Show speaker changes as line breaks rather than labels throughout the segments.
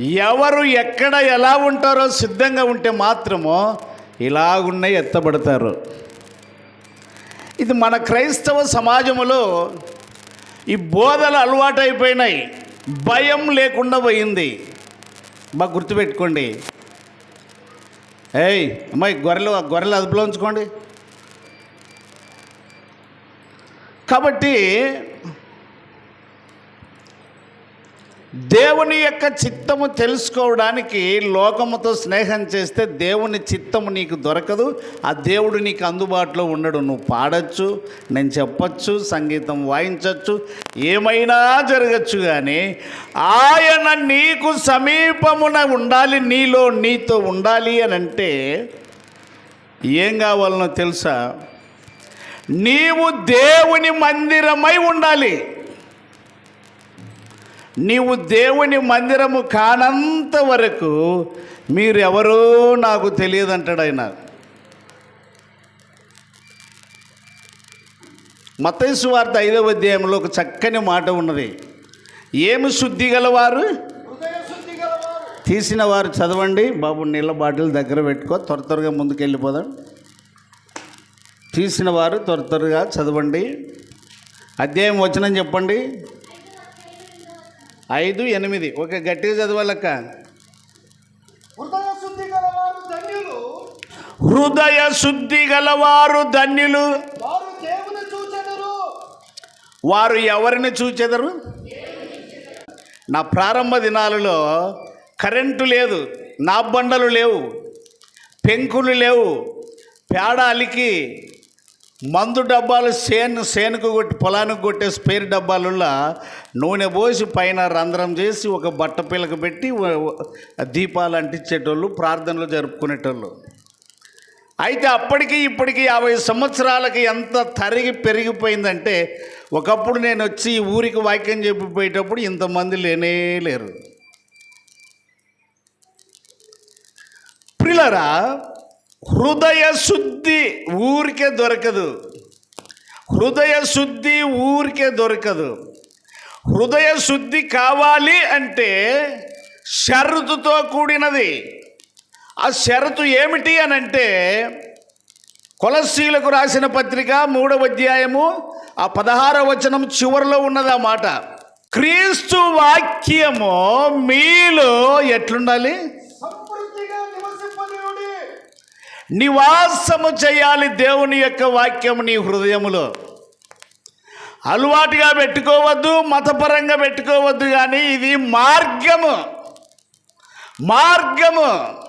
ఎవరు ఎక్కడ ఎలా ఉంటారో సిద్ధంగా ఉంటే మాత్రమో ఇలాగున్న ఎత్తబడతారు. ఇది మన క్రైస్తవ సమాజంలో ఈ బోధలు అలవాటైపోయినాయి. భయం లేకుండా పోయింది. బాగా గుర్తుపెట్టుకోండి. ఏయ్ అమ్మాయి గొర్రెలు గొర్రెలు అదుపులో ఉంచుకోండి. కాబట్టి దేవుని యొక్క చిత్తము తెలుసుకోవడానికి లోకముతో స్నేహం చేస్తే దేవుని చిత్తము నీకు దొరకదు ఆ దేవుడు నీకు అందుబాటులో ఉండడు. నువ్వు పాడచ్చు నేను చెప్పచ్చు సంగీతం వాయించవచ్చు ఏమైనా జరగచ్చు కానీ ఆయన నీకు సమీపమున ఉండాలి నీలో నీతో ఉండాలి అని అంటే ఏం కావాలనో తెలుసా? నీవు దేవుని మందిరమై ఉండాలి. నీవు దేవుని మందిరము కానంత వరకు మీరెవరో నాకు తెలియదు అంటాడు ఆయన మతైసు వార్త ఐదవ అధ్యాయంలో ఒక చక్కని మాట ఉన్నది. ఏమి శుద్ధి గలవారు? తీసిన వారు చదవండి. బాబు నీళ్ళ బాటిల్ దగ్గర పెట్టుకో త్వర త్వరగా ముందుకు వెళ్ళిపోదాం తీసిన వారు త్వర త్వరగా చదవండి. అధ్యాయం వచ్చినని చెప్పండి. ఐదు ఎనిమిది. ఓకే గట్టిగా చదవాలక్క.
హృదయ శుద్ధి గలవారు ధన్యులు.
హృదయ శుద్ధి గలవారు ధన్యులు.
వారు దేవుని చూచెదరు.
వారు ఎవరిని చూచెదరు? నా ప్రారంభ దినాలలో కరెంటు లేదు నా బండలు లేవు పెంకులు లేవు పేడ అలికి మందు డబ్బాలు సేను సేనుకు కొట్టి పొలానికి కొట్టే స్పేర్ డబ్బాలలో నూనె పోసి పైన రంధ్రం చేసి ఒక బట్ట పిలక పెట్టి దీపాలు అంటించేటోళ్ళు ప్రార్థనలు జరుపుకునేటోళ్ళు. అయితే అప్పటికి ఇప్పటికి యాభై సంవత్సరాలకి ఎంత తరిగి పెరిగిపోయిందంటే ఒకప్పుడు నేను వచ్చి ఊరికి వాక్యం చెప్పిపోయేటప్పుడు ఇంతమంది లేనే లేరు. ప్రిలరా హృదయ శుద్ధి ఊరికే దొరకదు. హృదయ శుద్ధి ఊరికే దొరకదు. హృదయ శుద్ధి కావాలి అంటే షరతుతో కూడినది. ఆ షరతు ఏమిటి అని అంటే కొలశీలకు రాసిన పత్రిక మూడవ అధ్యాయము ఆ పదహార వచనం చివరిలో ఉన్నది ఆ మాట. క్రీస్తు వాక్యము మీలో ఎట్లుండాలి? నివాసము చేయాలి దేవుని యొక్క వాక్యం నీ హృదయములో. అలవాటుగా పెట్టుకోవద్దు మతపరంగా పెట్టుకోవద్దు కానీ ఇది మార్గము. మార్గము.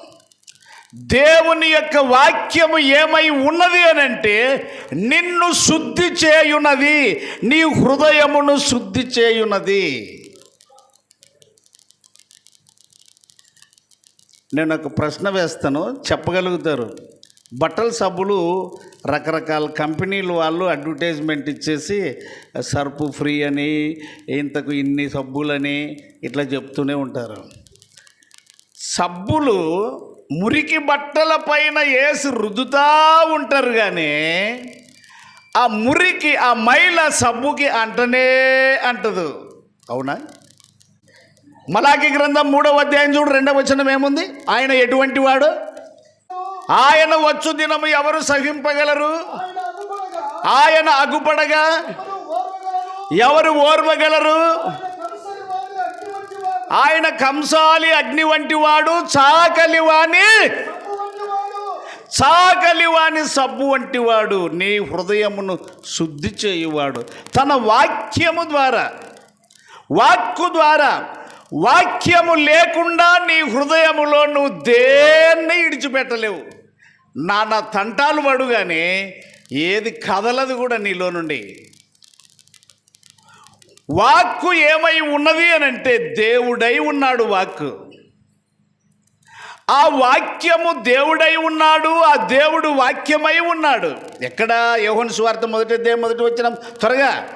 దేవుని యొక్క వాక్యము ఏమై ఉన్నది అని అంటే నిన్ను శుద్ధి చేయున్నది నీ హృదయమును శుద్ధి చేయున్నది నేను ఒక ప్రశ్న వేస్తాను చెప్పగలుగుతారు. బట్టల సబ్బులు రకరకాల కంపెనీలు వాళ్ళు అడ్వర్టైజ్మెంట్ ఇచ్చేసి సర్పు ఫ్రీ అని ఇంతకు ఇన్ని సబ్బులని ఇట్లా చెప్తూనే ఉంటారు. సబ్బులు మురికి బట్టల పైన వేసి రుద్దుతా ఉంటారు కానీ ఆ మురికి ఆ మైల సబ్బుకి అంటనే అంటదు. అవునా? మలాకి గ్రంథం మూడవ అధ్యాయం చూడు రెండవ వచనం ఏముంది? ఆయన ఎటువంటి వాడు? ఆయన వచ్చు దినము ఎవరు సహింపగలరు?
ఆయన
అగుపడగా
ఎవరు ఓర్వగలరు? ఆయన
కంసాలి అగ్ని వంటి వాడు చాకలి వాణి
సబ్బు
చాకలి వాణి సబ్బు వంటి వాడు. నీ హృదయమును శుద్ధి చేయువాడు. తన వాక్యము ద్వారా వాక్కు ద్వారా వాక్యము లేకుండా నీ హృదయములో నువ్వు దేన్ని ఇడిచిపెట్టలేవు. నాన్న తంటాలు పడు కానీ ఏది కదలదు కూడా నీలో నుండి. వాక్కు ఏమై ఉన్నది అని అంటే దేవుడై ఉన్నాడు వాక్కు. ఆ వాక్యము దేవుడై ఉన్నాడు ఆ దేవుడు వాక్యమై ఉన్నాడు. ఎక్కడ? యోహన్ స్వార్థ మొదటి దేవు మొదటి వచ్చిన త్వరగా.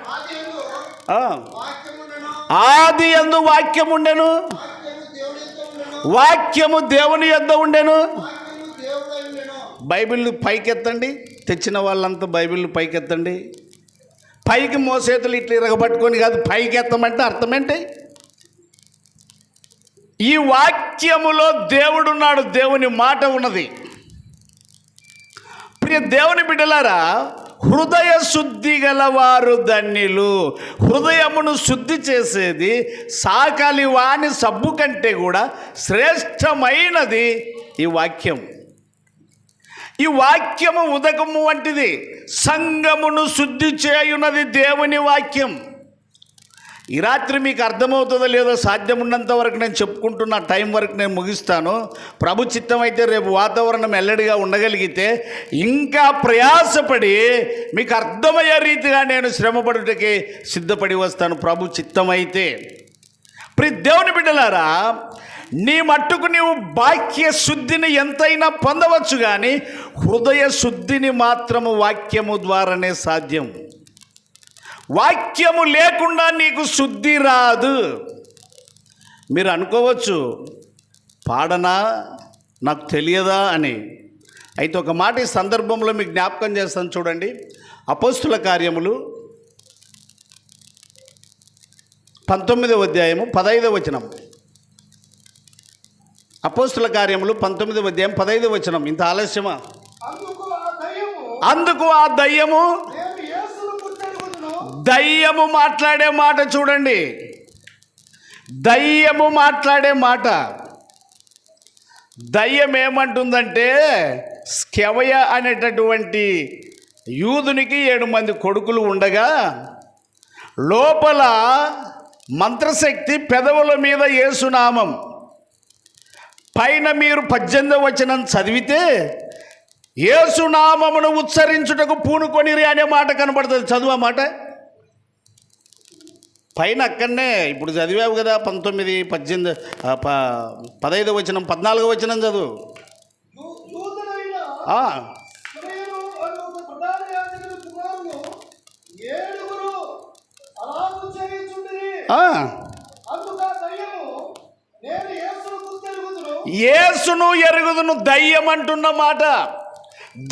ఆది ఎందు వాక్యం ఉండెను. వాక్యము దేవుని యొద్ద ఉండెను. బైబిల్ పైకెత్తండి. తెచ్చిన వాళ్ళంతా బైబిల్ పైకెత్తండి. పైకి మోసేతులు ఇట్లా ఇరగబట్టుకొని కాదు పైకెత్తమంటే అర్థమేంటి ఈ వాక్యములో దేవుడున్నాడు దేవుని మాట ఉన్నది. ప్రియ దేవుని బిడ్డలారా హృదయ శుద్ధి గలవారు ధన్యులు. హృదయమును శుద్ధి చేసేది సాకలి వాని సబ్బు కంటే కూడా శ్రేష్టమైనది ఈ వాక్యం. ఈ వాక్యము ఉదకము వంటిది. సంగమును శుద్ధి చేయున్నది దేవుని వాక్యం. ఈ రాత్రి మీకు అర్థమవుతుందో లేదో సాధ్యం ఉన్నంత వరకు నేను చెప్పుకుంటున్న టైం వరకు నేను ముగిస్తాను. ప్రభు చిత్తం అయితే రేపు వాతావరణం ఎల్లడిగా ఉండగలిగితే ఇంకా ప్రయాసపడి మీకు అర్థమయ్యే రీతిగా నేను శ్రమపడుటకి సిద్ధపడి వస్తాను. ప్రభు చిత్తం అయితే ప్రి దేవుని బిడ్డలారా నీ మట్టుకు నీవు బాక్య శుద్ధిని ఎంతైనా పొందవచ్చు కానీ హృదయ శుద్ధిని మాత్రము వాక్యము ద్వారానే సాధ్యం. వాక్యము లేకుండా నీకు శుద్ధి రాదు. మీరు అనుకోవచ్చు పాడనా? నాకు తెలియదా అని. అయితే ఒక మాట ఈ సందర్భంలో మీకు జ్ఞాపకం చేస్తాను చూడండి. అపోస్తుల కార్యములు పంతొమ్మిదవ అధ్యాయము పదైదవ వచనం. అపోస్తుల కార్యములు పంతొమ్మిదవ అధ్యాయం పదైదవ వచనం. ఇంత ఆలస్యమా?
అందుకు ఆ దయ్యము
దయ్యము మాట్లాడే మాట చూడండి. దయ్యము మాట్లాడే మాట. దయ్యం ఏమంటుందంటే స్కెవయ అనేటటువంటి యూదునికి ఏడు మంది కొడుకులు ఉండగా లోపల మంత్రశక్తి పెదవుల మీద యేసునామం పైన మీరు పద్దెనిమిది వచనం చదివితే యేసునామమును ఉచ్చరించుటకు పూనుకొనిరి అనే మాట కనబడుతుంది. చదువు ఆ మాట? పైన అక్కడనే ఇప్పుడు చదివావు కదా పంతొమ్మిది పద్దెనిమిది పదహైదు వచనం పద్నాలుగో వచనం చదువు.
యేసును
ఎరుగుదును దయ్యం అంటున్న మాట.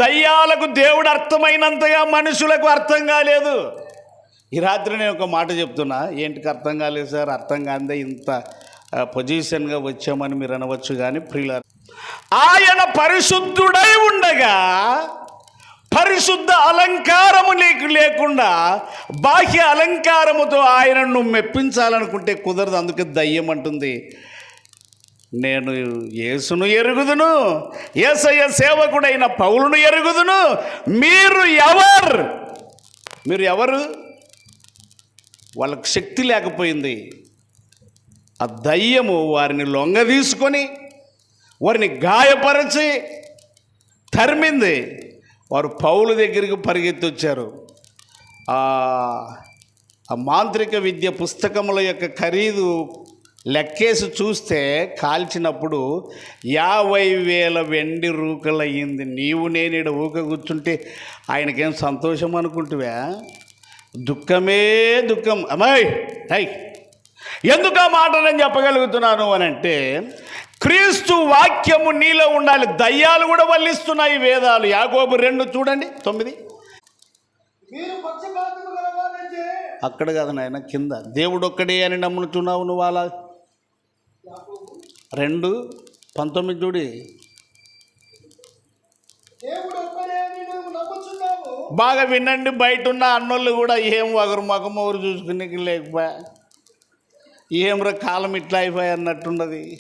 దయ్యాలకు దేవుడు అర్థమైనంతగా మనుషులకు అర్థం కాలేదు. ఈ రాత్రి నేను ఒక మాట చెప్తున్నా. ఏంటికి అర్థం కాలేదు సార్? అర్థం కాదే ఇంత పొజిషన్గా వచ్చామని మీరు అనవచ్చు కానీ ప్రియుల ఆయన పరిశుద్ధుడై ఉండగా పరిశుద్ధ అలంకారము నీకు లేకుండా బాహ్య అలంకారముతో ఆయనను మెప్పించాలనుకుంటే కుదరదు. అందుకే దయ్యం అంటుంది. నేను యేసును ఎరుగుదును ఏసయ్య సేవకుడైన పౌలును ఎరుగుదును. మీరు ఎవరు? మీరు ఎవరు? వాళ్ళకు శక్తి లేకపోయింది. ఆ దయ్యము వారిని లొంగ తీసుకొని వారిని గాయపరిచి తరిమింది. వారు పౌలు దగ్గరికి పరిగెత్తి వచ్చారు ఆ మాంత్రిక విద్య పుస్తకముల యొక్క ఖరీదు లెక్కేసి చూస్తే కాల్చినప్పుడు యాభై వేల వెండి రూకలయ్యింది. నీవు నేను ఊక కూర్చుంటే ఆయనకేం సంతోషం అనుకుంటువా? దుఃఖమే దుఃఖం. అమ్మాయి హై ఎందుకు ఆ మాట నేను చెప్పగలుగుతున్నాను అని అంటే క్రీస్తు వాక్యము నీలో ఉండాలి. దయ్యాలు కూడా వల్లిస్తున్నాయి వేదాలు. యాగోబు రెండు చూడండి తొమ్మిది. అక్కడ కాదు నాయన కింద. దేవుడు ఒక్కడే అని నమ్ముతున్నావు నువ్వు అలా? రెండు పంతొమ్మిది చూడి.
దేవుడు
బాగా వినండి బయట ఉన్న అన్నోళ్ళు కూడా ఏం ఒకరు మగం ఒకరు చూసుకునేకి లేకపోయా ఏమ్రా కాలం ఇట్లా అయిపోయి అన్నట్టున్నది.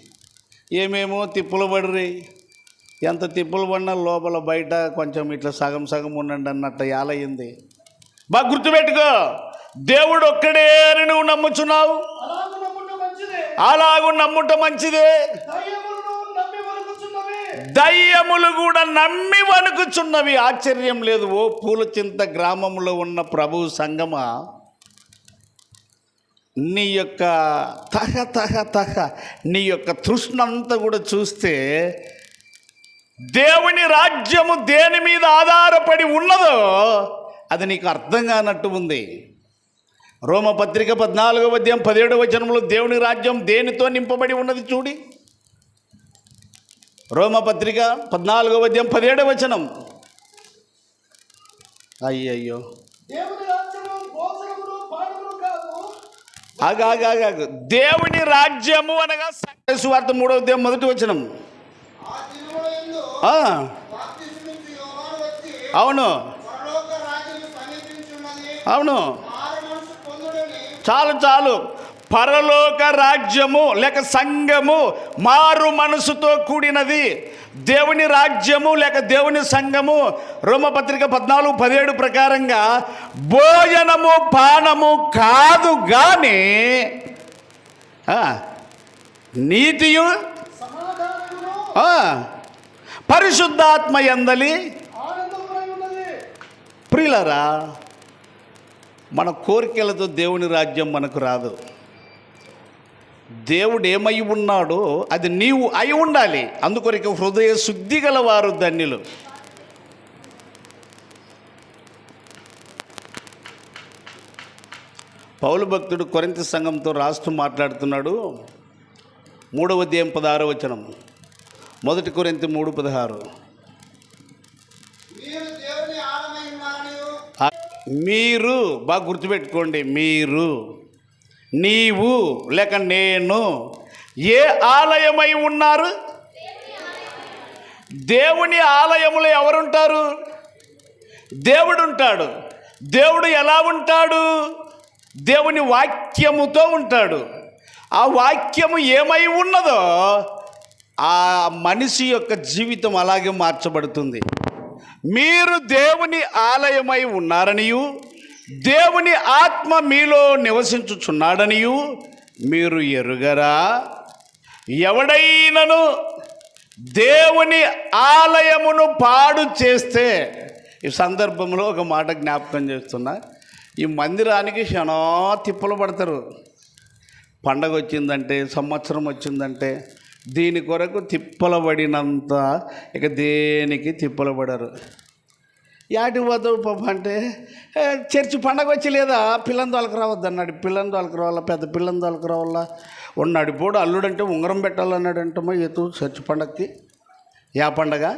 ఏమేమో తిప్పులు పడిరి. ఎంత తిప్పులు పడినా లోపల బయట కొంచెం ఇట్లా సగం సగం ఉండండి అన్నట్టు యాలయ్యింది బాగా గుర్తుపెట్టుకో దేవుడు ఒక్కడే అని నువ్వు నమ్ముచున్నావు.
అలాగ నమ్ముట మంచిదే.
దయ్యములు కూడా నమ్మి వణుకుచున్నవి. ఆశ్చర్యం లేదు. ఓ పూలచింత గ్రామంలో ఉన్న ప్రభు సంగమ? నీ యొక్క తహ తహ తహ నీ యొక్క తృష్ణ అంతా కూడా చూస్తే దేవుని రాజ్యము దేని మీద ఆధారపడి ఉన్నదో అది నీకు అర్థం కానట్టు ఉంది. రోమపత్రిక పద్నాలుగో అధ్యాయం పదిహేడవ వచనంలో దేవుని రాజ్యం దేనితో నింపబడి ఉన్నది చూడి? రోమపత్రిక పద్నాలుగో వద్యం పదిహేడవ వచనం. అయ్యయ్యో. ఆగాగా దేవుని రాజ్యము అనగా సువార్త మూడో దేవం మొదటి వచనం. అవును. అవును. చాలు చాలు. పరలోక రాజ్యము లేక సంఘము మారు మనసుతో కూడినది. దేవుని రాజ్యము లేక దేవుని సంఘము. రోమపత్రిక పద్నాలుగు పదిహేడు ప్రకారంగా భోజనము పానము కాదు కానీ నీతియు పరిశుద్ధాత్మ ఎందలి
ప్రిలరా
ప్రియులరా మన కోరికలతో దేవుని రాజ్యం మనకు రాదు. దేవుడు ఏమై ఉన్నాడో అది నీవు అయి ఉండాలి. అందుకొరకు హృదయ శుద్ధి గలవారు ధన్యులు. పౌలు భక్తుడు కొరింత సంఘంతో రాస్తూ మాట్లాడుతున్నాడు. మూడవ అధ్యాయం పదహారు వచనం. మొదటి కొరింత మూడు పదహారు.
మీరు
బాగా గుర్తుపెట్టుకోండి మీరు. నీవు లేక నేను ఏ ఆలయమై ఉన్నారు? దేవుని ఆలయములో ఎవరుంటారు? దేవుడు ఉంటాడు దేవుడు ఎలా ఉంటాడు? దేవుని వాక్యముతో ఉంటాడు. ఆ వాక్యము ఏమై ఉన్నదో ఆ మనిషి యొక్క జీవితం అలాగే మార్చబడుతుంది. మీరు దేవుని ఆలయమై ఉన్నారనియు దేవుని ఆత్మ మీలో నివసించుచున్నాడనియు మీరు ఎరుగరా? ఎవడైనను దేవుని ఆలయమును పాడు చేస్తే ఈ సందర్భంలో ఒక మాట జ్ఞాపకం చేస్తున్నా. ఈ మందిరానికి క్షణో తిప్పలు పడతారు. పండగ వచ్చిందంటే సంవత్సరం వచ్చిందంటే దీని కొరకు తిప్పలు పడినంత ఇక దేనికి తిప్పల యాటికి పోతావు పాప అంటే చర్చి పండగ వచ్చి లేదా? పిల్లని తోలకి రావద్దు అన్నాడు. పిల్లని తోలకి రావాలా? పెద్ద పిల్లని తోలకి రావాలా? ఉన్నాడు. ఇప్పుడు అల్లుడంటే ఉంగరం పెట్టాలన్నాడంటమ్మా ఎత్తు చర్చి పండగకి. యా పండగ?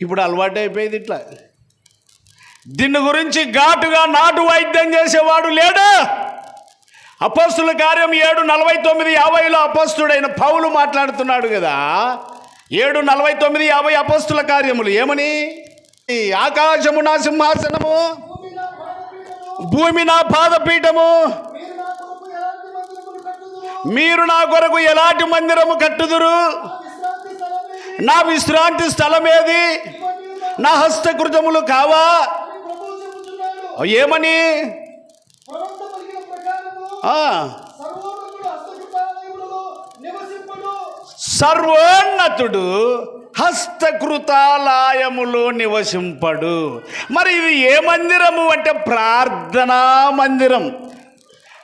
ఇప్పుడు అలవాటు అయిపోయింది ఇట్లా. దీని గురించి ఘాటుగా నాటు వైద్యం చేసేవాడు లేడు? అపోస్తుల కార్యం ఏడు నలభై తొమ్మిది యాభైలో అపోస్తుడైన పౌలు మాట్లాడుతున్నాడు కదా. ఏడు నలభై తొమ్మిది యాభై అపోస్తుల కార్యములు ఏమని? ఈ ఆకాశము నా సింహాసనము.
భూమి నా పాదపీఠము. మీరు నా కొరకు ఎలాంటి
మందిరము కట్టుదురు?
నా విశ్రాంతి స్థలం
నా
ఏది?
నా హస్తకృతములు కావా? ఏమని?
సర్వోన్నతుడు
హస్తకృతాలయములో నివసింపడు. మరి ఇది ఏ మందిరము అంటే ప్రార్థనా మందిరం.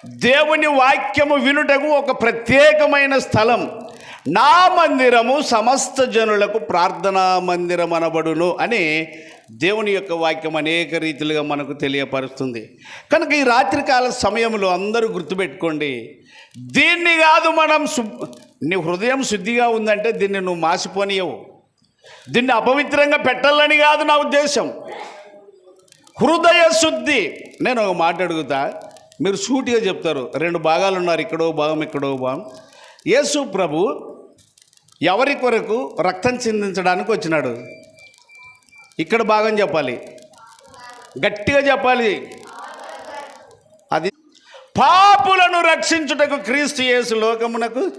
దేవుని వాక్యము వినుటకు ఒక ప్రత్యేకమైన స్థలం. నా మందిరము సమస్త జనులకు ప్రార్థనా మందిరం అనబడును అని దేవుని యొక్క వాక్యం అనేక రీతిలుగా మనకు తెలియపరుస్తుంది. కనుక ఈ రాత్రికాల సమయంలో అందరూ గుర్తుపెట్టుకోండి. దీన్ని కాదు మనం నీ హృదయం శుద్ధిగా ఉందంటే దీన్ని నువ్వు మాసిపోనియవు. దీన్ని అపవిత్రంగా పెట్టాలని కాదు నా ఉద్దేశం. హృదయ శుద్ధి. నేను ఒక మాట అడుగుతా. మీరు సూటిగా చెప్తారు. రెండు భాగాలు ఉన్నారు. ఇక్కడో భాగం ఇక్కడో భాగం. యేసు ప్రభు ఎవరి కొరకు రక్తం చిందించడానికి వచ్చినాడు? ఇక్కడ భాగం చెప్పాలి. గట్టిగా చెప్పాలి. అది పాపులను రక్షించుటకు క్రీస్తు యేసు లోకమునకు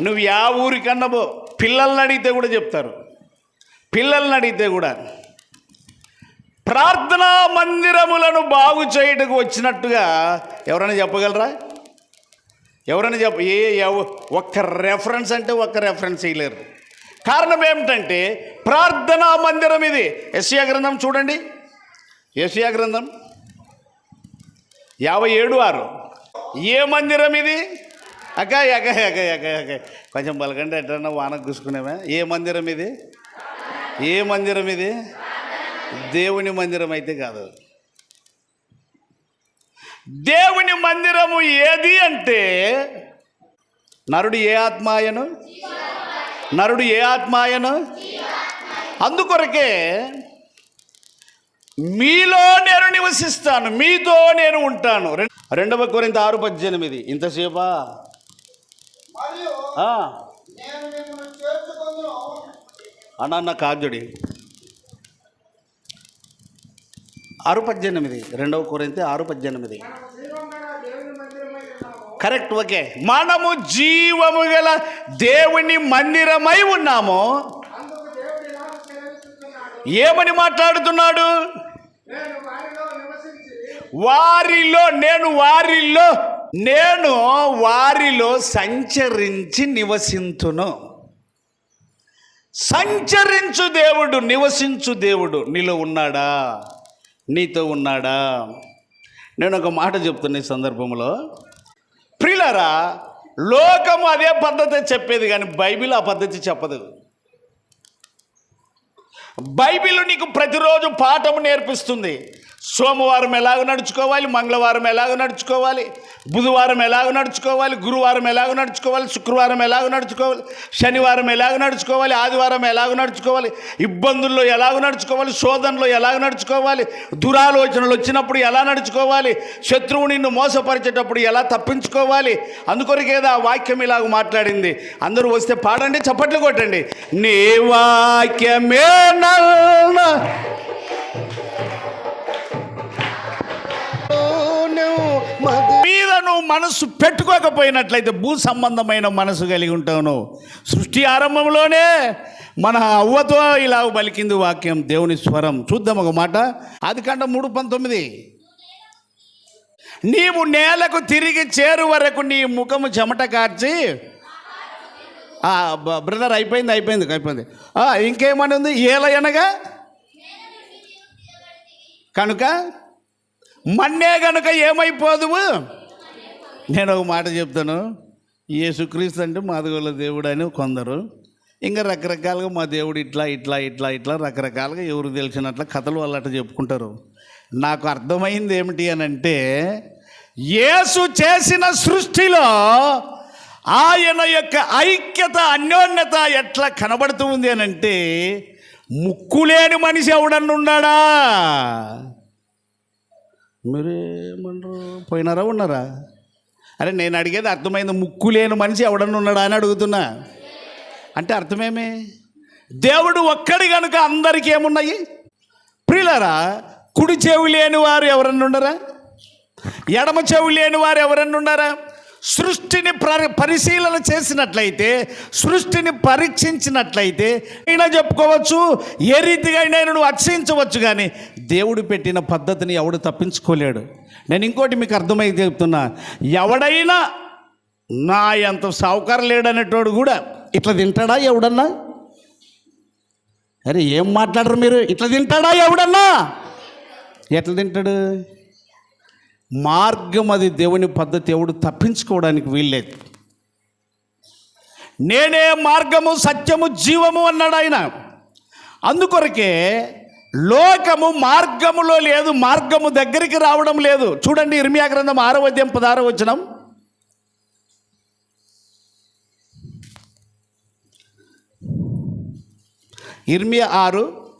నువ్వు యా ఊరికన్నబో పిల్లల్ని అడిగితే కూడా చెప్తారు. పిల్లల్ని అడిగితే కూడా ప్రార్థనా మందిరములను బాగు చేయటకు వచ్చినట్టుగా ఎవరైనా చెప్పగలరా? ఎవరైనా చెప్ప ఏ ఎవ- ఒక్క రెఫరెన్స్ అంటే ఒక్క రెఫరెన్స్ చేయలేరు కారణం ఏమిటంటే ప్రార్థనా మందిరం ఇది. ఎస్యా గ్రంథం చూడండి. ఎస్యా గ్రంథం యాభై ఏడు ఆరు. ఏ మందిరం ఇది? అక్క అక్క అక్క అక్క కొంచెం బలకండి ఎట్లన్నా వాన కూసుకునేవా ఏ మందిరం ఇది? ఏ మందిరం ఇది? దేవుని మందిరం అయితే కాదు. దేవుని మందిరము ఏది అంటే నరుడు ఏ ఆత్మాయను? నరుడు ఏ ఆత్మాయను? అందుకొరకే మీలో నేను నివసిస్తాను మీతో నేను ఉంటాను. రెండవ కొరింత ఆరు పద్దెనిమిది. ఇంతసేపా
మరియు
ఆ,
నేను మిమ్మల్ని చేర్చుకొందును
అన్న కాజుడి ఆరు పద్దెనిమిది రెండవ కొరింత ఆరు పద్దెనిమిది. Correct okay. మనము జీవము గల దేవుని మందిరమై ఉన్నాము. ఏమని మాట్లాడుతున్నాడు?
వారిలో
వారిలో నేను వారిలో నేను వారిలో సంచరించి నివసింతును. సంచరించు దేవుడు నివసించు దేవుడు. నీలో ఉన్నాడా? నీతో ఉన్నాడా? నేను ఒక మాట చెప్తున్న ఈ సందర్భంలో. ప్రిలరా లోకము అదే పద్ధతి చెప్పేది కానీ బైబిల్ ఆ పద్ధతి చెప్పదు. బైబిల్ నీకు ప్రతిరోజు పాఠం నేర్పిస్తుంది. సోమవారం ఎలాగ నడుచుకోవాలి? మంగళవారం ఎలాగ నడుచుకోవాలి? బుధవారం ఎలాగ నడుచుకోవాలి? గురువారం ఎలాగ నడుచుకోవాలి? శుక్రవారం ఎలాగ నడుచుకోవాలి? శనివారం ఎలాగ నడుచుకోవాలి? ఆదివారం ఎలాగ నడుచుకోవాలి? ఇబ్బందుల్లో ఎలాగ నడుచుకోవాలి? శోధనలో ఎలాగ నడుచుకోవాలి? దురాలోచనలు వచ్చినప్పుడు ఎలా నడుచుకోవాలి? శత్రువు నిన్ను మోసపరిచేటప్పుడు ఎలా తప్పించుకోవాలి? అందుకొరకేదా ఆ వాక్యం ఇలాగ మాట్లాడింది. అందరూ వస్తే పాడండి చప్పట్లు కొట్టండి. నీ వాక్యమే నల్ల మనసు పెట్టుకోకపోయినట్లయితే భూ సంబంధమైన మనసు కలిగి ఉంటాను. సృష్టి ఆరంభంలోనే మన అవ్వతో ఇలా పలికింది వాక్యం దేవుని స్వరం. చూద్దాం ఒక మాట. అది కంట మూడు పంతొమ్మిది. నీవు నేలకు తిరిగి చేరు వరకు నీ ముఖము చెమట కార్చి బ్రదర్ అయిపోయింది అయిపోయింది అయిపోయింది. ఆ, ఇంకేమని ఉంది? ఏలయనగా కనుక మన్నే కనుక ఏమైపోదువు? నేను ఒక మాట చెప్తాను. యేసుక్రీస్తు అంటే మాదిగోళ్ళ దేవుడు అని కొందరు. ఇంకా రకరకాలుగా మా దేవుడు ఇట్లా ఇట్లా ఇట్లా ఇట్లా రకరకాలుగా ఎవరు తెలిసినట్ల కథలు వాళ్ళు అట్లా చెప్పుకుంటారు. నాకు అర్థమైంది ఏమిటి అని అంటే యేసు చేసిన సృష్టిలో ఆయన యొక్క ఐక్యత అన్యోన్యత ఎట్లా కనబడుతూ ఉంది అని అంటే ముక్కు లేని మనిషి ఎవడన్నా ఉన్నాడా? మీరేమంటారు? పోయినారా ఉన్నారా? అరే నేను అడిగేది అర్థమైంది. ముక్కు లేని మనిషి ఎవడన్నా ఉన్నాడా అని అడుగుతున్నా. అంటే అర్థమేమి? దేవుడు ఒక్కడి కనుక అందరికీ ఏమున్నాయి? ప్రియులరా కుడి చెవి లేని వారు ఎవరన్నా ఉండరా ఎడమ చెవి లేని వారు ఎవరన్నా ఉన్నారా? సృష్టిని పరి పరిశీలన చేసినట్లయితే సృష్టిని పరీక్షించినట్లయితే అయినా చెప్పుకోవచ్చు ఏ రీతిగా అయినా నువ్వు అర్చించవచ్చు కానీ దేవుడు పెట్టిన పద్ధతిని ఎవడు తప్పించుకోలేడు. నేను ఇంకోటి మీకు అర్థమై చెప్తున్నా. ఎవడైనా నా ఎంత సావుకారం లేడనేటోడు కూడా ఇట్లా తింటాడా ఎవడన్నా? అరే ఏం మాట్లాడరు మీరు? ఇట్లా తింటాడా ఎవడన్నా? ఎట్లా తింటాడు? మార్గం అది దేవుని పద్ధతి ఎవడు తప్పించుకోవడానికి వీల్లేదు. నేనే మార్గము సత్యము జీవము అన్నాడు ఆయన. అందుకొరకే లోకము మార్గములో లేదు మార్గము దగ్గరికి రావడం లేదు. చూడండి ఇర్మియా గ్రంథం ఆరో అధ్యాయం పదారో వచనం. ఇర్మియా ఆరు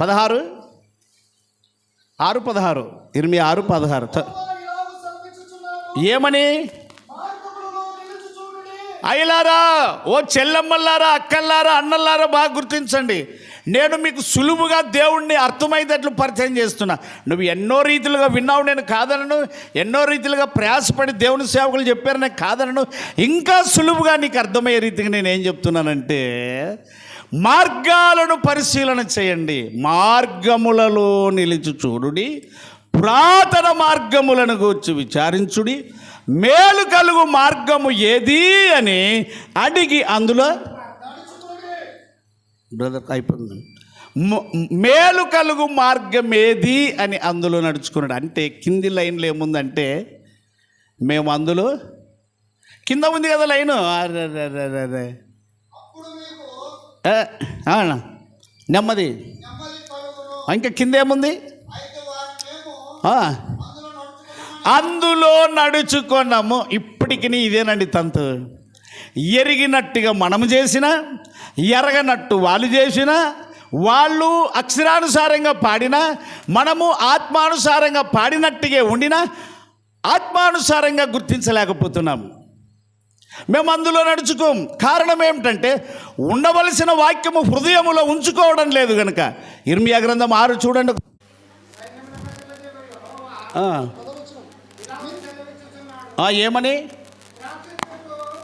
పదహారు ఆరు పదహారు. ఇరవై ఆరు పదహారు. ఏమని? అయ్యలారా ఓ చెల్లమ్మల్లారా అక్కల్లారా అన్నల్లారా బాగా గుర్తించండి. నేను మీకు సులువుగా దేవుణ్ణి అర్థమయ్యేటట్లు పరిచయం చేస్తున్నా. నువ్వు ఎన్నో రీతిలుగా విన్నావు నేను కాదనను. ఎన్నో రీతిలుగా ప్రయాసపడి దేవుని సేవకులు చెప్పారు నేను కాదనను. ఇంకా సులువుగా నీకు అర్థమయ్యే రీతిగా నేను ఏం చెప్తున్నానంటే మార్గాలను పరిశీలన చేయండి. మార్గములలో నిలిచి చూడుడి. పురాతన మార్గములను గూర్చి విచారించుడి. మేలు కలుగు మార్గము ఏది అని అడిగి అందులో బ్రదర్ అయిపోయింది మేలు కలుగు మార్గం ఏది అని అందులో నడుచుకున్నాడు. అంటే కింది లైన్లో ఏముందంటే మేము అందులో కింద ఉంది కదా లైను? అరే, అవునా? నెమ్మది. ఇంకా కింద ఏముంది?
అందులో నడుచుకున్నాము
అందులో నడుచుకున్నాము. ఇప్పటికి ఇదేనండి తంతు. ఎరిగినట్టుగా మనము చేసిన ఎరగనట్టు వాళ్ళు చేసిన వాళ్ళు అక్షరానుసారంగా పాడినా మనము ఆత్మానుసారంగా పాడినట్టుగా ఉండినా ఆత్మానుసారంగా గుర్తించలేకపోతున్నాం మేము అందులో నడుచుకోం కారణం ఏమిటంటే ఉండవలసిన వాక్యము హృదయములో ఉంచుకోవడం లేదు కనుక ఇర్మియా గ్రంథం ఆరు చూడండి. ఏమని?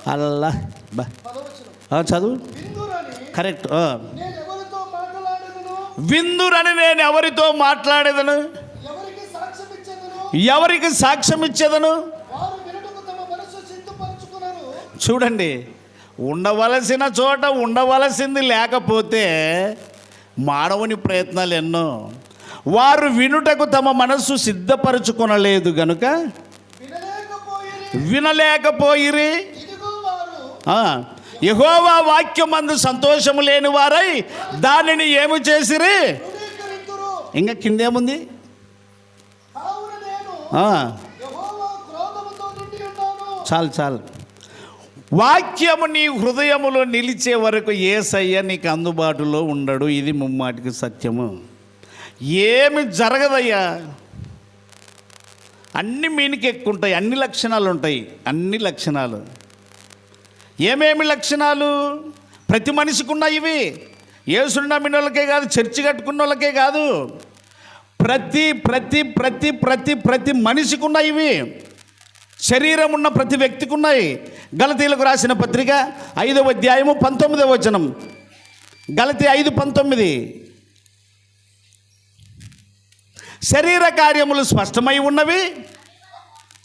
అల్లా. బా. చదువు? కరెక్ట్ విందురని నేను ఎవరితో మాట్లాడేదను?
ఎవరికి సాక్ష్యం ఇచ్చేదను?
చూడండి ఉండవలసిన చోట ఉండవలసింది లేకపోతే మానవుని ప్రయత్నాలు ఎన్నో. వారు వినుటకు తమ మనస్సు సిద్ధపరచుకొనలేదు గనుక? వినలేకపోయిరి. యెహోవా వాక్యమందు సంతోషము లేని వారై దానిని ఏమి చేసిరి? ఇంకా కిందేముంది? చాలు చాలు. వాక్యము నీ హృదయములో నిలిచే వరకు ఏసయ్య నీకు అందుబాటులో ఉండడు. ఇది ముమ్మాటికి సత్యము. ఏమి జరగదయ్యా? అన్ని మీనికెక్కుంటాయి అన్ని లక్షణాలు ఉంటాయి అన్ని లక్షణాలు. ఏమేమి లక్షణాలు? ప్రతి మనిషికి ఉన్నాయి ఇవి ఏసుని నమ్మిన వాళ్ళకే కాదు చర్చి కట్టుకున్న వాళ్ళకే కాదు. ప్రతి ప్రతి ప్రతి ప్రతి ప్రతి మనిషికి ఉన్నాయి ఇవి శరీరం ఉన్న ప్రతి వ్యక్తికి ఉన్నాయి గలతీలకు రాసిన పత్రిక ఐదవ అధ్యాయము పంతొమ్మిదవ వచనం. గలతి ఐదు పంతొమ్మిది. శరీర కార్యములు స్పష్టమై ఉన్నవి.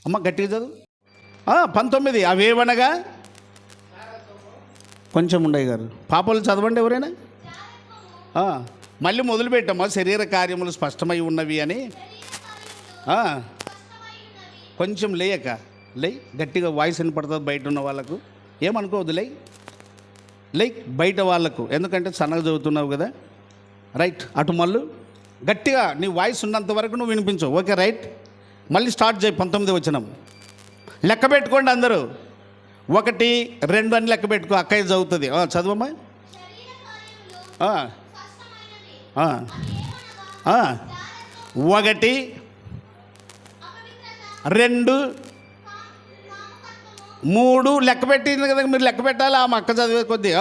అమ్మ గట్టిగా చదువు. పంతొమ్మిది. అవేవనగా? కొంచెం ఉండయి గారు. పాపలు చదవండి ఎవరైనా? మళ్ళీ మొదలుపెట్టమ్మా శరీర కార్యములు స్పష్టమై ఉన్నవి అని? కొంచెం లేయక. లే గట్టిగా వాయిస్ వినపడుతుంది బయట ఉన్న వాళ్ళకు. ఏమనుకోవద్దు లే లే బయట వాళ్ళకు. ఎందుకంటే సన్నగా చదువుతున్నావు కదా. రైట్ అటు మళ్ళు. గట్టిగా నీ వాయిస్ ఉన్నంత వరకు నువ్వు వినిపించవు ఓకే రైట్. మళ్ళీ స్టార్ట్ చేయి పంతొమ్మిది వచ్చినాం లెక్క పెట్టుకోండి అందరూ. ఒకటి రెండు అని లెక్క పెట్టుకో అక్కయ్య చదువుతుంది. చదవమ్మా. ఒకటి రెండు మూడు లెక్క పెట్టింది కదా మీరు లెక్క పెట్టాలి? ఆ మక్క చదివే కొద్ది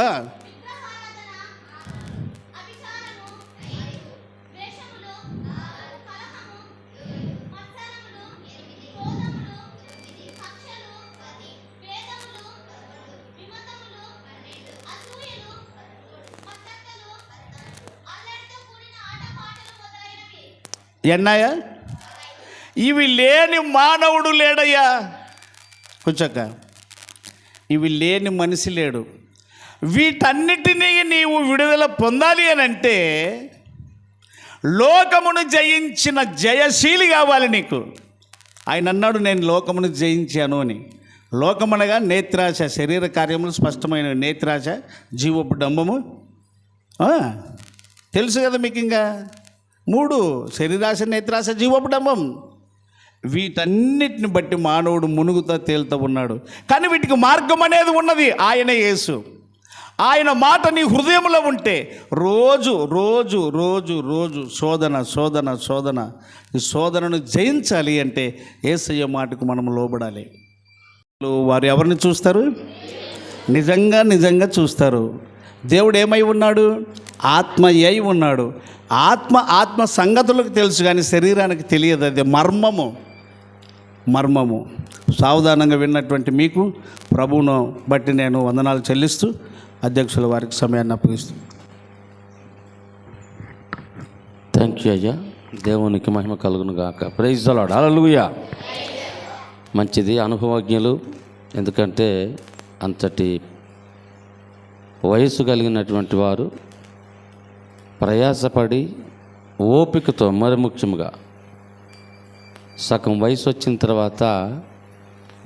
ఎన్నాయా? ఇవి లేని మానవుడు లేడయ్యా. కూర్చోక ఇవి లేని మనిషి లేడు. వీటన్నిటినీ నీవు విడుదల పొందాలి అని అంటే లోకమును జయించిన జయశీలి కావాలి నీకు. ఆయన అన్నాడు నేను లోకమును జయించాను అని. లోకమనగా నేత్రాశ శరీర కార్యములు స్పష్టమైన నేత్రాశ జీవపు డంబము. తెలుసు కదా మీకు ఇంకా? మూడు శరీరాశ నేత్రాశ జీవపు వీటన్నిటిని బట్టి మానవుడు మునుగుతా తేలుతూ ఉన్నాడు. కానీ వీటికి మార్గం అనేది ఉన్నది ఆయన యేసు. ఆయన మాట నీ హృదయంలో ఉంటే రోజు రోజు రోజు రోజు శోధన శోధన శోధన ఈ శోధనను జయించాలి అంటే ఏసయ్య మాటకు మనం లోబడాలి. వారు ఎవరిని చూస్తారు? నిజంగా నిజంగా చూస్తారు. దేవుడు ఏమై ఉన్నాడు? ఆత్మయ్యై ఉన్నాడు. ఆత్మ ఆత్మ సంగతులకు తెలుసు కానీ శరీరానికి తెలియదు. అది మర్మము. మర్మము. సావధానంగా విన్నటువంటి మీకు ప్రభువును బట్టి నేను వందనాలు చెల్లిస్తూ అధ్యక్షుల వారికి సమయాన్ని అప్పగిస్తూ
థ్యాంక్ యూ అయ్యా. దేవునికి మహిమ కలుగును గాక. ప్రైజ్ అలాడు అలలుయా మంచిది అనుభవజ్ఞులు. ఎందుకంటే అంతటి వయస్సు కలిగినటువంటి వారు ప్రయాసపడి ఓపికతో మరి ముఖ్యంగా సగం వయసు వచ్చిన తర్వాత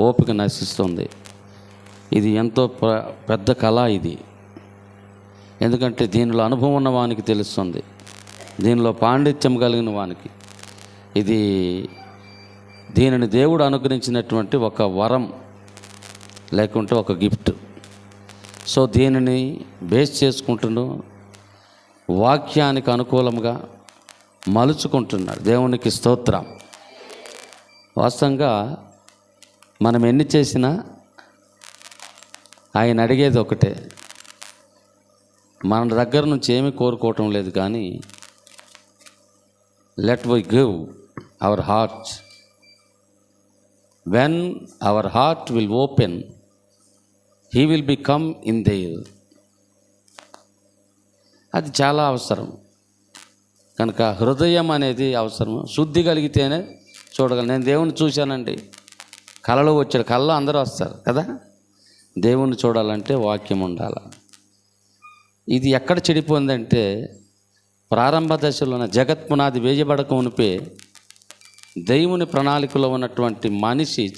ఓపిక నశిస్తుంది. ఇది ఎంతో ప్ర- పెద్ద కళ ఇది. ఎందుకంటే దీనిలో అనుభవం ఉన్న వానికి తెలుస్తుంది. దీనిలో పాండిత్యం కలిగిన వానికి. ఇది దీనిని దేవుడు అనుగ్రహించినటువంటి ఒక వరం లేకుంటే ఒక గిఫ్ట్. సో దీనిని బేస్ చేసుకుంటున్నాం. వాక్యానికి అనుకూలంగా మలుచుకుంటున్నాడు. దేవునికి స్తోత్రం. వాస్తవంగా మనం ఎన్ని చేసినా ఆయన అడిగేది ఒకటే. మన దగ్గర నుంచి ఏమి కోరుకోవటం లేదు కానీ let why give our heart when our heart will open he will become in there అది చాలా అవసరం. కనుక హృదయం అనేది అవసరం. శుద్ధి కలిగితేనే చూడగలను నేను దేవుణ్ణి చూశానండి. కళలో వచ్చాడు. కళ్ళలో అందరూ వస్తారు కదా? దేవుణ్ణి చూడాలంటే వాక్యం ఉండాలి. ఇది ఎక్కడ చెడిపోయిందంటే ప్రారంభ దశలోన జగత్ పునాది వేయబడక ఉనిపే దేవుని ప్రణాళికలో ఉన్నటువంటి మనిషి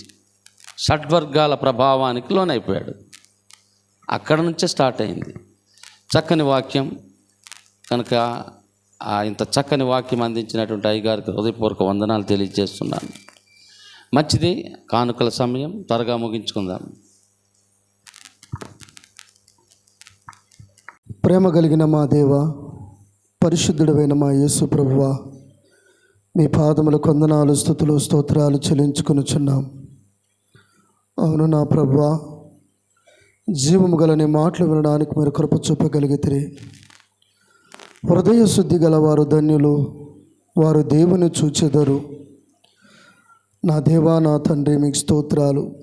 షడ్వర్గాల ప్రభావానికి లోనైపోయాడు. అక్కడ నుంచే స్టార్ట్ అయింది. చక్కని వాక్యం. కనుక ఆ ఇంత చక్కని వాక్యం అందించినటువంటి అయ్యగారికి హృదయపూర్వక వందనాలు తెలియజేస్తున్నాను. మంచిది కానుకల సమయం త్వరగా ముగించుకుందాం.
ప్రేమ కలిగిన మా దేవ పరిశుద్ధుడైన మా యేసు ప్రభువ మీ పాదముల కొందనాలు స్థుతులు స్తోత్రాలు చెల్లించుకొనుచున్నాం. అవును నా ప్రభువ జీవము గలని మాటలు వినడానికి మీరు కృప చూపగలిగితే హృదయ శుద్ధి గలవారు ధన్యులు వారు దేవుని చూచెదరు. నా దేవా నా తండ్రి మీకు స్తోత్రాలు.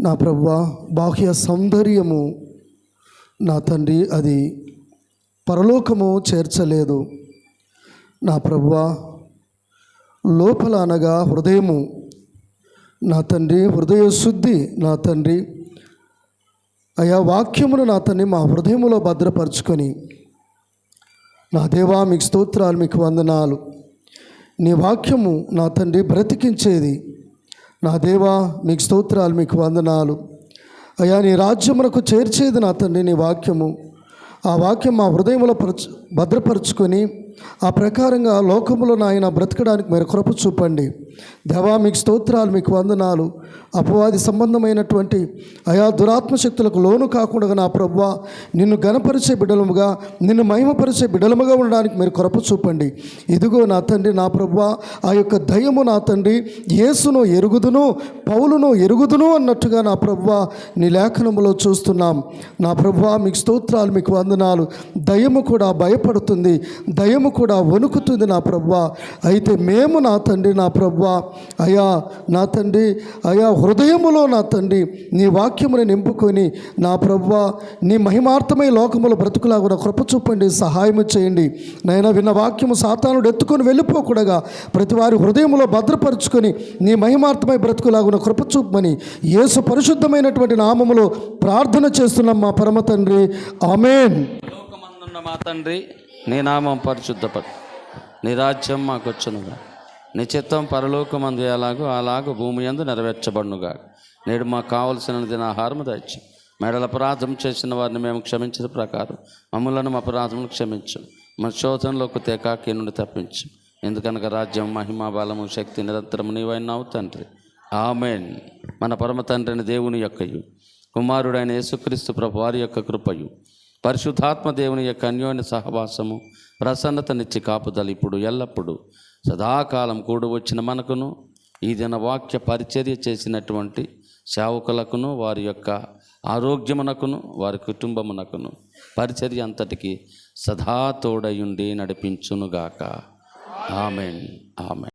నా ప్రభువ బాహ్య సౌందర్యము నా తండ్రి అది పరలోకము చేర్చలేదు. నా ప్రభువా లోపల అనగా హృదయము నా తండ్రి హృదయ శుద్ధి నా తండ్రి. అయా వాక్యమును నా తండ్రి మా హృదయములో భద్రపరుచుకొని నా దేవా మీకు స్తోత్రాలు మీకు వందనాలు. నీ వాక్యము నా తండ్రి బ్రతికించేది. నా దేవా మీకు స్తోత్రాలు మీకు వందనాలు. అయ్యా నీ రాజ్యమునకు చేర్చేది నా తండ్రి నీ వాక్యము. ఆ వాక్యం మా హృదయంలో పరచు భద్రపరుచుకొని ఆ ప్రకారంగా లోకములో నాయన బ్రతకడానికి మీరు కృప చూపండి. దేవా మీకు స్తోత్రాలు మీకు వందనాలు. అపవాది సంబంధమైనటువంటి ఆయా దురాత్మ శక్తులకు లోను కాకుండా నా ప్రభు నిన్ను గణపరిచే బిడలముగా నిన్ను మహిమపరిచే బిడలముగా ఉండడానికి మీరు కృప చూపండి. ఇదిగో నా తండ్రి నా ప్రభు ఆ యొక్క దయము నా తండ్రి యేసును ఎరుగుదును పౌలును ఎరుగుదును అన్నట్టుగా నా ప్రభు నీ లేఖనములో చూస్తున్నాం. నా ప్రభువ మీకు స్తోత్రాలు మీకు వందనాలు. దయము కూడా భయపడుతుంది. మేము కూడా వణుకుతుంది నా ప్రభువ. అయితే మేము నా తండ్రి నా ప్రభ్వ. అయా నా తండ్రి అయా హృదయములో నా తండ్రి నీ వాక్యముని నింపుకొని నా ప్రభువ నీ మహిమార్థమై లోకములో బ్రతుకులాగున కృప చూపండి సహాయము చేయండి. నైనా విన్న వాక్యము సాతానుడు ఎత్తుకొని వెళ్ళిపోకూడగా ప్రతి వారి హృదయములో భద్రపరుచుకొని నీ మహిమార్థమై బ్రతుకులాగున కృప చూపమని యేసు పరిశుద్ధమైనటువంటి నామములో ప్రార్థన చేస్తున్నాం మా పరమ తండ్రి. ఆమెన్.
లోకమందున్న మా తండ్రి నీ నామం పరిశుద్ధపడు. నీ రాజ్యం మాకొచ్చునుగా. నీ చిత్తం పరలోకమందు ఎలాగో అలాగో భూమి యందు నెరవేర్చబడునుగా. నేడు మాకు కావలసిన దినాహారము దాచి మెడల అపరాధం చేసిన వారిని మేము క్షమించిన ప్రకారం మమ్మలను మా అపరాధములు క్షమించు. మన శోధనలోకి తెకాకి నుండి తప్పించు. ఎందుకనగా రాజ్యం మహిమ బలము శక్తి నిరంతరము నీవైనావు తండ్రి. ఆమెన్. మన పరమ తండ్రిని దేవుని యొక్కయు. కుమారుడైన యేసుక్రీస్తు ప్రభు వారి యొక్క కృపయు. పరిశుద్ధాత్మ దేవుని యొక్క అన్యోన్య సహవాసము ప్రసన్నతనిచ్చి కాపుదలు ఇప్పుడు ఎల్లప్పుడూ సదాకాలం కూడి వచ్చిన మనకును ఈ దిన వాక్య పరిచర్య చేసినటువంటి సేవకులకును వారి యొక్క ఆరోగ్యమునకును వారి కుటుంబమునకును పరిచర్య అంతటికి సదా తోడయుండి నడిపించునుగాక. ఆమెన్. ఆమెన్.